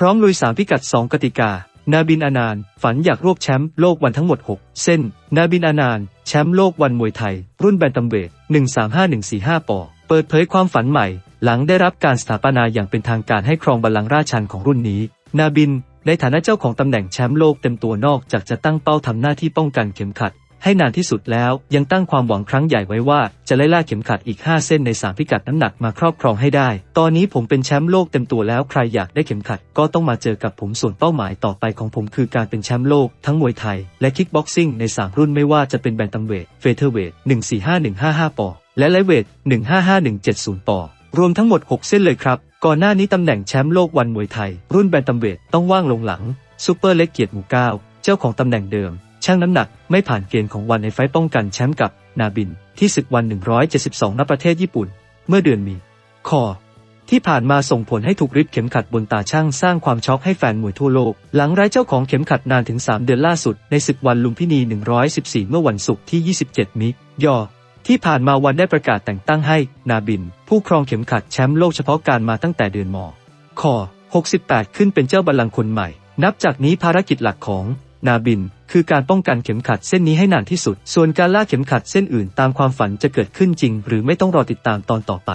พร้อมลุยสามพิกัด 2 กติกา นาบินอานาน ฝันอยากรวบแชมป์โลกวันทั้งหมด 6 เส้น นาบินอานาน แชมป์โลกวันมวยไทย รุ่นแบนตัมเวท 135145 ปอ เปิดเผยความฝันใหม่ หลังได้รับการสถาปนาอย่างเป็นทางการให้ครองบัลลังก์ราชันของรุ่นนี้ นาบิน ในฐานะเจ้าของตำแหน่งแชมป์โลกเต็มตัวนอกจากจะตั้งเป้าทำหน้าที่ป้องกันเข็มขัด ให้นานที่สุดแล้วยังตั้งความหวังครั้งใหญ่ไว้ว่าจะไล่ล่าเข็มขัดอีก 5 เส้นใน 3 พิกัดน้ำหนักมาครอบครองให้ได้ ตอนนี้ผมเป็นแชมป์โลกเต็มตัวแล้วใครอยากได้เข็มขัดก็ต้องมาเจอกับผมส่วนเป้าหมายต่อไปของผมคือการเป็นแชมป์โลกทั้งมวยไทย และคิกบ็อกซิ่งใน 3 รุ่นไม่ว่าจะเป็นแบนตัมเวท เฟเธอร์เวท 145155 ปอ และไลท์เวท 155170 ปอ รวมทั้งหมด 6 เส้นเลยครับ ก่อนหน้านี้ตำแหน่งแชมป์โลกวันมวยไทย รุ่นแบนตัมเวทต้องว่างลงหลังซูเปอร์เล็กเกียรติหมู่เก้าเจ้าของตำแหน่งเดิม ช่งน้ำหนักไม่ผ่านเกณฑ์ของวันในไฟต์ป้องกันแชมป์กับนาบินที่ศึกวัน 172ณประเทศญี่ปุ่น เมื่อเดือนมี คอ ที่ผ่านมาส่งผลให้ถูกริดเข็มขัดบนตาช่างสร้างความช็อกให้แฟนมวยทั่วโลก หลังไร้เจ้าของเข็มขัดนานถึง 3 เดือนล่าสุดในศึกวันลุมพินี 114 เมื่อวันศุกร์ที่ 27 มิยอที่ผ่านมาวันได้ประกาศแต่งตั้งให้ นาบิน ผู้ครองเข็มขัดแชมป์โลกเฉพาะการมาตั้งแต่เดือนมค68 ขึ้นเป็นเจ้าบัลลังก์คนใหม่ นับจากนี้ภารกิจหลักของ นาบิน คือการป้องกันเข็มขัดเส้นนี้ให้นานที่สุด ส่วนการล่าเข็มขัดเส้นอื่นตามความฝันจะเกิดขึ้นจริง หรือไม่ต้องรอติดตามตอนต่อไป